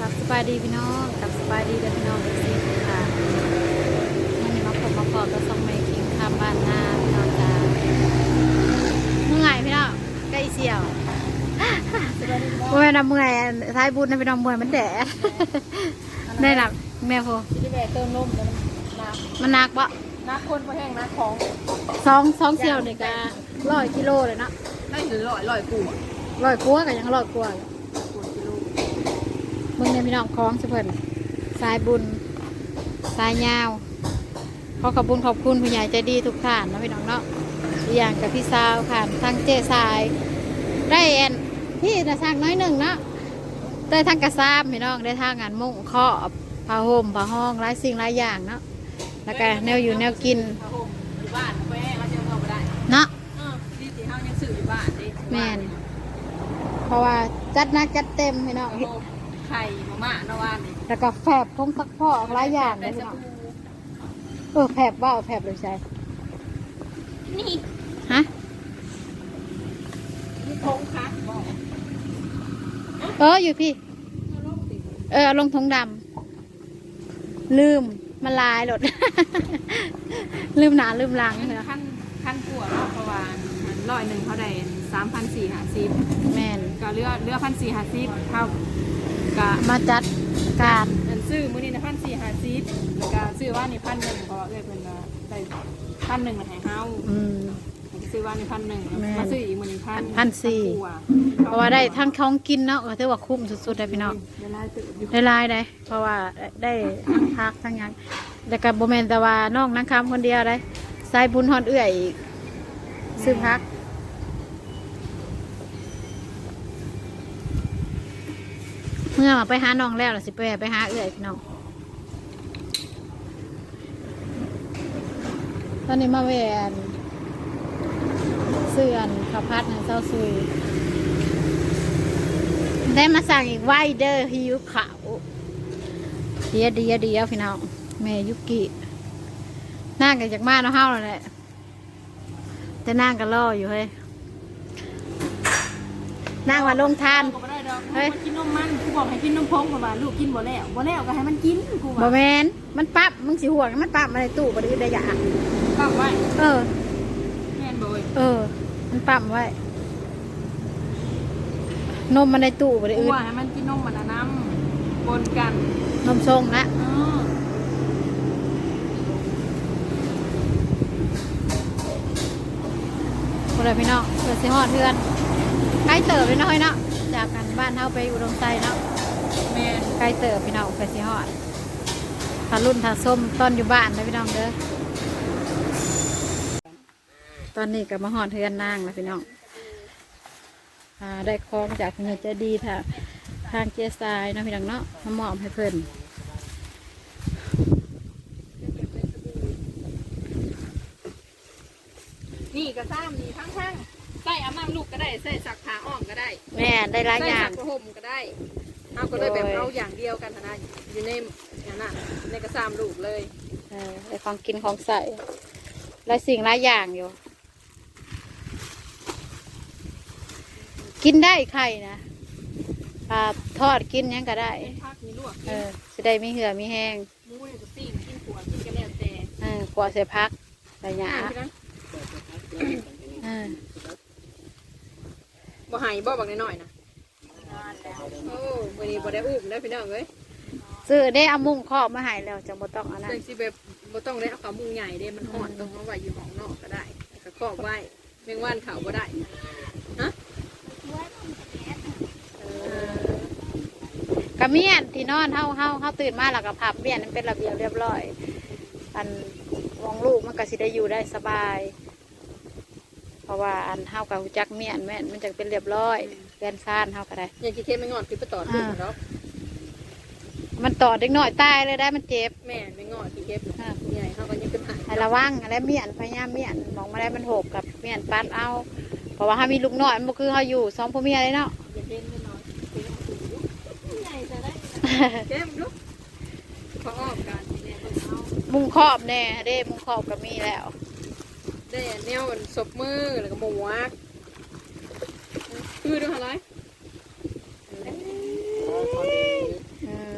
กับสบายดีพี่น้องกับสบายดีเด้อพี่น้องเอฟซีค่ะวันนี้มาพบมาพอกับซองไมคิงคำบ้านนาพี่น้องจ้าเมื่อยพี่น้องใกล้เสี่ยวเมื่อยนะเมื่อยท้ายบุญนะพี่น้องเมื่อยมันแดดได้หลับแม่โพที่แม่เติมนมแล้วน้มันหนักปะำน้ำคนพอแห้งน้ำของสองสองเสี่ยวนี่ก็ร้อยกิโลเลยเนาะได้หรือลอยลอยกูอะร้อยกว่าก็ยังร้อยกว่าอยู่กูกิโล มึงในพี่น้องคล้องสเพิ่นสายบุญสายยาวขอขอบคุญขอบคุณผู้ใหญ่ใจดีทุกท่านนะพี่น้องเนาะอย่างกับพี่สาวค่ะทางเจสายได้แอนพี่นะสร้างน้อยหนึ่งเนาะได้ทางกระซามพี่น้องได้ทางงานมุ่งเคาะผ้าห่มผ้าห้องหลายสิ่งหลายอย่างเนาะแล้วก็แนวอยู่แนวกินพระห่มอยู่บ้านแม่มาเจอเงาไม่ได้เนาะเออดีสีเฮายังสื่ออยู่บ้านดิแม่นเพราะว่าจัดหนักจัดเต็มพี่น้อง พระห่มไข่มาม่าเนาะว่านนี่แล้วก็แฝบพงซักพ่อหลายอย่างเลแต่ยสพี่น้องบู่เออแผบว่าแผบเลยใช่นี่ฮะ มีทงคักบอกเอออยู่พี่ เอาลงสิเออเอาลงทงดำลืมมันลายหลด ลืมหนาลืมหลังเหรอขั้นขั้นกลัวเนาะเพราะว่าร้อยหนึ่งเขาได้ สามพันสี่ห้าสิบแมนก็เลือกเลือกพันสี่ห้าสิบเท่ากับมาจัดการอันซื้อมื้อนี้นะพันสี่ห้าสิบแล้วก็ซื้อว่านี่พันหนึ่งเพราะเอ้ยเพิ่นว่าได้พันหนึ่งมาให้เฮาอืม ซื้อว่านี่พันหนึ่งแม่นมาซื้ออีกมื้อนี้พันพันสี่ กว่าเพราะว่าได้ทั้งท้องกินเนาะก็ถือว่าคุ้มสุดๆเลยพี่น้อง เวลาตื่นอยู่ ได้ลายได้ เพราะว่าได้ทั้งพักทั้งหยังแต่กับโบแมนแต่ว่าน้องนังคำคนเดียวได้สายบุญฮอนเอื่อยอีกซื้อพัก เมื่อมาไปหาน้องแล้วล่ะสิไปไปหาเอื่อยพี่น้องตอนนี้มาแหวนเสื่อนข้าพัดนะเจ้าซุย ได้มาสั่งอีกไวเดอร์ฮิวขาวเดียเดียเดียพี่น้องแม่ยุกินั่งกันจากมาเนาะเฮาแล้วแหละแต่นั่งกันรออยู่เฮ้ยนั่งมาลงทาน เฮ้ยมันกินนมมันกูบอกให้กินนมพงเพราะว่าลูกกินบ่แล้วบ่แล้วก็ให้มันกินกูบอว่าแมนมันปั๊บมึงสิห่วงมันปั๊บมาในตู้บไดได้ยาฟังไว้เออ แม่นบ่เว้ยเออ มันปั๊บไว้ นมมันในตู้บไดกูอื่นว่าให้มันกินนมมันน่ะน้ำปนกันนมทรงนะเออคนละพี่น้องเพื่อสิฮอดเพื่อนใกล้เติบเลยเนาะเฮ้ยเนาะจากกัน บ้านเฮาไปอุดมใจเนาะแม่นใกล้เติบพี่น้องเพื่อสิฮอดถ้ารุ่นถ้าส้มต้นอยู่บ้านนะพี่น้องเด้อตอนนี้ก็มาฮอดเทือนนางแล้วพี่น้องอ่าได้คล้องจากคุณยายใจดีทางทางเกียร์ทรายเนาะพี่น้องเนาะมามอบให้เพิ่นนี่ก็ซ้ำนี่ทั้งๆ ใส่อาบน้ำลูกก็ได้ใส่สักผ้าอ้อมก็ได้แม่ได้หลายอย่างใส่สักผ้าห่มก็ได้เอาก็เลยแบบเอาอย่างเดียวกันนะอยู่ในอย่างนั้นในกระซามลูกเลยเออได้ของกินของใส่หลายสิ่งหลายอย่างอยู่ กินได้ไข่นะปลาทอดกินหยังก็ได้ เป็นพักมีลวกเอกินอจะได้มีเหือมีแห้งหมูเนี่ยก็ปิ้งกินขวดกินกันแล้วแต่เออกลัวใส่พักใส่หยาอ่านพี่นะเออ บ่ใหายบ่บักน้อยๆนะโอ้วันนี้บ่ได้อุ้มได้พี่น้องเอ้ยซื้อได้เอามุ้งครอบมาให้แล้วจังบ่ต้องอันนั้นจังสิแบบบ่ต้องได้เอาขามุงใหญ่เด้มันห่อนต้องเอาไว้อยู่ห้องนอกก็ได้แล้วก็ครอบไว้แมงวันเขาบ่ได้ฮะเออกระเมียนที่นอนเฮาเฮาเฮาตื่นมาแล้วก็พับเมียนมันเป็นระเบียบเรียบร้อย อันวองลูกมันก็สิได้อยู่ได้สบาย เพราะว่าอันเฮากับจักเมียนแม่นมันจะเป็นเรียบร้อยเรือนซ่านเฮาก็ได้อย่างกี่เคสไม่งอนคือไปตอดลูกเนาะมันต่อเด็กน้อยตายเลยได้มันเจ็บแม่ไม่งอนกี่เคสอ่าใหญ่เขาก็ยังเป็นหายให้ระวังอะไรเมียนพยายามเมียนมองมาได้มันโหบกับเมียนปัดเอา เพราะว่าถ้ามีลูกน้อยมันบ่คือเฮาอยู่สองพ่อเมียเลยเนาะอย่าเล่นไม่น้อยใหญ่จะได้เจ็บลูกเขาออกกันเนี่ยเขาเอามุงครอบแน่เด้มุงครอบก็มีแล้ว ได้แนวมันศพมือแล้วก็หมวกคือดูอะไรอืม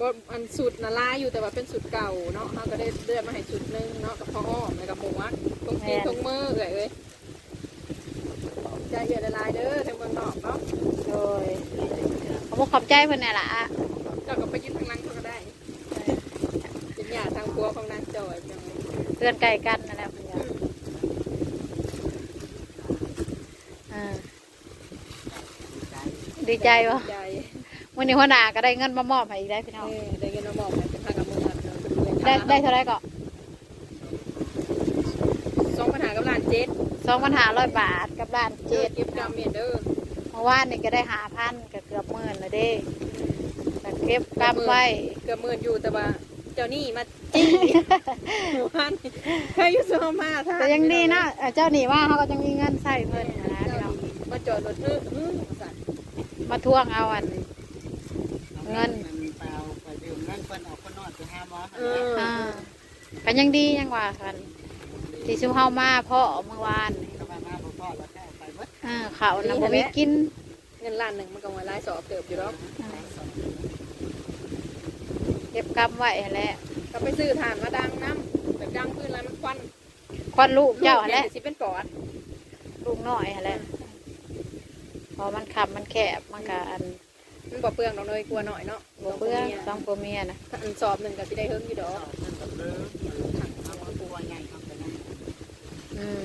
ว่าบ่อันสุดน่ะลายอยู่แต่ว่าเป็นสุดเก่าเนาะเฮาก็ได้เลือกมาให้สุดหนึงเนาะกับพ่ออ้อมแล้วก็หมูมักตรงตีนตรงมือเอ้ยเอ้ยใจเย็นละลายเด้อทางเมืองนอกเนาะโดยขอบคุณขอบใจเพิ่นน่ะล่ะเจ้าก็ไปยืนทางหลังเขาก็ได้เป็นญาติทางครัวของนางจอยจัง เลยเพื่อนใกล้กันนั่นแหละเพิ่นก็อ่าดีใจวะใจวันนี้หัวหน้าก็ได้เงินมามอบให้อีกได้พี่น้องเออได้เงินมาบอกให้เป็นพากับมือมาได้ได้เท่าไรก็สองปัญหากับหลานเจ็ดสองพันห้าร้อยบาทกับร้านเจ็เจ็ดดเก็บกรรมเมียเด้อเมื่อวานนี่ก็ได้หาพันก็เกือบหมื่นเลยเด้แต่เก็บกำไว้เกือบหมื่นอยู่แต่ว่า เจ้านี่มาจี้วันใครอยู่โซมาท่าแต่ยังดีนะเอ่อเจ้าหนีว่าเขาก็ยังมีเงินใส่เพิ่นนะเจ้าพี่น้องนี่มาจอดรถฮึ่ฮึ่สั่นมาทวงเอาอัน เงินไปเอาไปดื่มเงินเพิ่นเอาคนนอนไปหาหมอเอออ่าก็ยังดียังว่ากันที่ชุมเฮามาพ่อเมื่อวานนี่ก็มามาบ่พอแล้วก็เอาไปเบิดอ่าเขาวนะบ่มีกินเงินล้านหนึ่งมันก็มาไล่สอบเติบอยู่หรอกอ่าเก็บกำไว้หั่นแหละก็ไปซื้อถ่านมาดังน้ำแบบดังพื้นอะไรมันควันควันลูกเจ้าหั่นแหแล้ละสิเป็นปอดลูกน้อยหั่นแหละพอมันขับมันแคบมันก็อันมันบ่เปลืองดอกเลยกลัวหน่อยเนาะบ่เบื่อสองผัวเมียนะถ้าอันสอบหนึ่งก็สิได้เฮิ่งอยู่ดอกเพิ่นก็เลิกเอาเอาตัวใหญ่เข้าไปนะอืม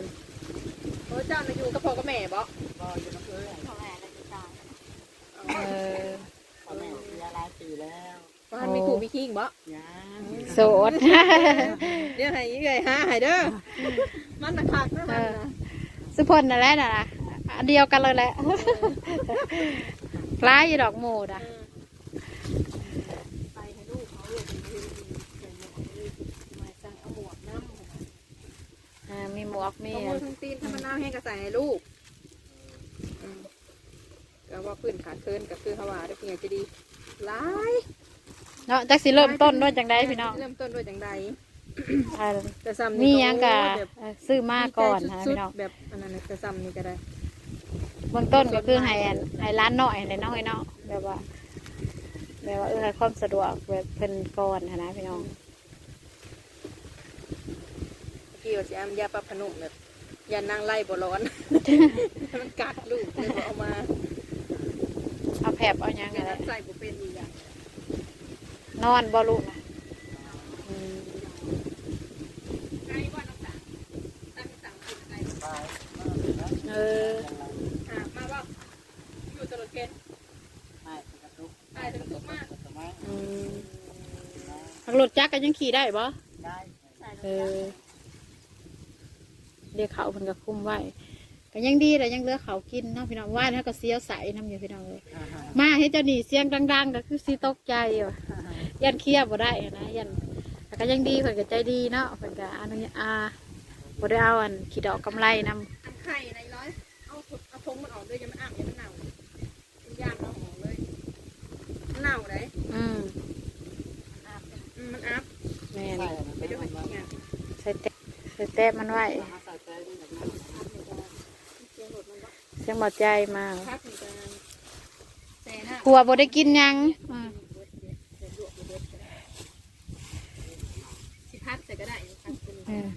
โอ้เจ้าน่ะอยู่กับพ่อกับแม่บ่บ่อยู่น้ำเอ้ยเออพ่อแม่เสียหลายปีแล้ว ว่ามีขู่มีคิงบ่ยังโสด เดี๋ยวให้อีเอ้ยหาให้เด้อมันน่ะคักนะมันน่ะสุพลนั่นแหละน่ะนะอันเดียวกันเลยแหละคล้ายอยู่ดอกหมูดอะไปให้ลูกเขาลูกเป็นคนดีใส่หมวกเลยมาสั่งเอาหมวกน้ำอ่ามีหมวกมี เอามือทั้งตีนถ้ามันน้ำแห้งก็ใส่ให้ลูกอืมก็ว่าพื้นขาดเคินก็คือเขาว่าได้เพียงจะดีหลาย เนาะจักสิเริ่มต้นด้วยจังได้พี่น้องเริ่มต้นด้วยจังใดอ่าแต่ซ้ำมีนี่หยังกะแบบซื้อมาก่อนนะสุดพี่น้องๆแบบอันนั้นน่ะแต่ซ้ำนี่ก็ได้เบื้องต้นก็คือให้อันให้ร้านหน่อยให้น้อยเนาะแบบว่าแบบว่าเออให้ความสะดวกแบบเพิ่นก่อนหั้นนะพี่น้องพี่ว่าสิอามยาปรับพนุ่มแบบยานั่งไล่บ่ร้อนมันกัดลูกเลยบ่เอามาเอาแผบเอาหยังยาอะไรใส่บ่เป็นอีกอย่าง นอนบ่ลูกนะอืมไก่ว่าน้ำตาลตั้งสั่งกินไก่ไปเออมาว่าอยู่ตลอดเกณฑ์ไม่กระตุกไก่ถึงสุกมากทางรถจักรก็ยังขี่ได้บ่ได้เออเรียกเขาเพิ่นก็คุ้มไว้ ก็ยังดีแต่ยังเหลือเขากินเนาะพี่น้องว่าถ้าก็เสียวใสน้ำอยู่พี่น้องเลยมาให้เจ้าหนีเสียงดัง ๆ ก็คือสีตกใจอยู่ยันเครียบบ่ได้นะยันแต่ก็ยังดีเพิ่นก็ใจดีเนาะเพิ่นก็อนุญาตอาบ่ได้เอาอันขีดอกกำไรนำอันไข่ในร้อยเอาถุเอาทงมันออกด้วยยังมันอ่ำยังมันเน่ามันย่างเราออกเลยมันเน่าเลยอืมอืมมันอัพแม่นใส่มันไปไปด้ด้ววยยงานใส่แตะใส่แตะมันไว้ ใส่ใจด้วยแบบนั้น เสียงร ถมันว่าเสียงบ่ใจมาพักหนึ่งกันแต่หน้าผัวบ่ได้กินหยังอืมสิพักใส่ก็ได้พักเป็นอืม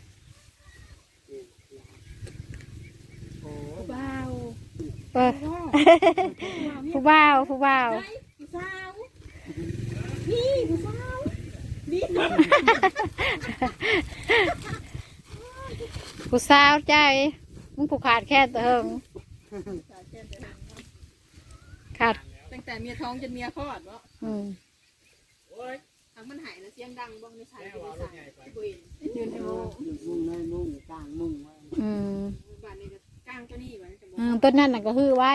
โอ้ว้าวเออผู้บ่าวผู้บ่าวผู้สาวนี่ผู้สาวนี่ผู้สาวใจมึงผูกขาดแค่เถิง ขาดตั้งแต่เมียท้องจนเมียคลอดวะอืมทั้งมันหายแล้วเสียงดังบ้างในสายในสายที่บุญยืนให้โมมุ่งเลยมุ่งกลางมุ่งไว้อืมบ้านนี้ก็กลางตัวนี้ไว้จะบอกอืมต้นนั่นน่ะก็ฮือไว้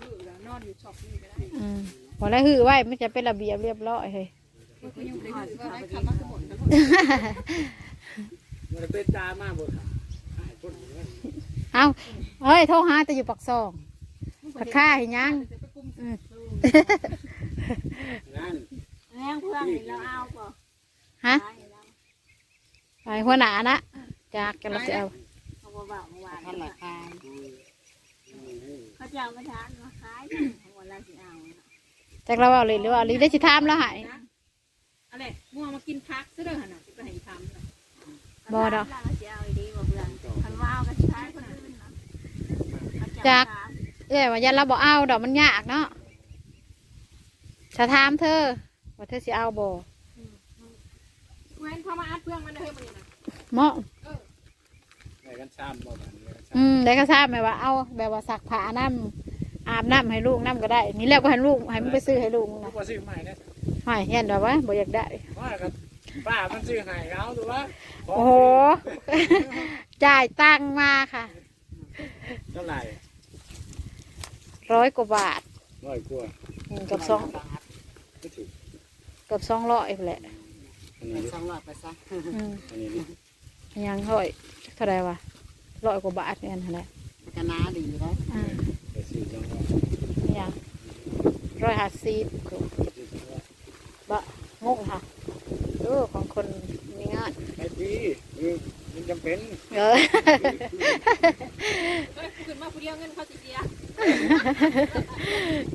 มือแล้วนอนอยู่ช็อปนี่ก็ได้อืมพอแล้วฮือไว้มันจะเป็นระเบียบเรียบร้อยเฮ้ยมันก็ยังได้ถือว่าไอ้คำว่าขมดกันหมดมันเป็นตามาบ่ค่ะหายคนเลยเอาเฮ้ยโทรหาแต่อยู่ปักซอง ผักค่าเห็นยังอืมนั่นแล้วเพื่อนเราเอาป่ะฮะไปหัวหน้านะจากกันเราจะเอาเขาบอกว่าเมื่อวานท่านราคาเขาจะเอามาทานมาขายเขาบอกเราจะเอาจากเราเอาเลยหรือว่าหรือได้สิถามแล้วใหายอะไรงัวมากินพักซะเด้อหั่นน่ะสิไปให้ทำน่ะบ่ดอกเราก็สิเอาอีดีบ่เพื่อนคันว่าเอาก็สิท้ายคนอื่นเนาะจาก เอ้ยว่ายันเราบอกเอาดอกมันยากเนาะจะถามเธอว่าเธอสิเอาบ่เว้นเข้ามาอัดเพื่อนมันเด้อมื้อนี้น่ะเหมาะไหนกันซ้ำบ่กันเลยอืมได้ก็ทราบไหมว่าเอาแบบว่าสักผ้าน้ำอาบน้ำให้ลูกน้ำก็ได้ นี่แล้วก็ให้ลูกให้มันไปซื้อให้ลูกลูกนะว่าซื้อใหม่เนี่ยไม่เห็นแบบว่าบ่อยากได้ว่ากันป้ามันซื้อให้เอาดูว่าโอ้โหจ่ายตังค์มาค่ะเท่าไหร่ ร้อยกว่าบาทร้อยกว่าอืมกับสองไม่ถึงกับสองร้อยไปแหละอันนี้ดิสองร้อยไปซะอืมอันนี้ดิยังร้อยเท่าไหรวะร้อยกว่าบาทเนี่ยนั่นแหละก็น่าดีนะอ่าไปซื้อจังหวะยังร้อยห้าสิบซื้อจังหวะบะงงค่ะดูของคนมีงานไอ้พี่เออมันจำเป็น เออเฮ้ย ขึ้นมาผู้เดียวเงินเขาสิเสีย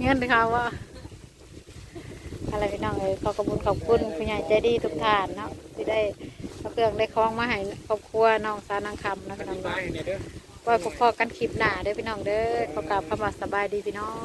เงินเขาว่าอะไรพี่น้องเอ้ยขอขอบคุณขอบคุณผู้ใหญ่ใจดีทุกท่านเนาะที่ได้เอาเครื่องได้คล้องมาให้ครอบครัวน้องสาวนางคำนะอพี่น้องธิเนาะบายเนี่ยเด้อไว้พบกันคลิปหน้าเด้อพี่น้องเด้อขอกราบคำว่าสบายดีพี่น้อง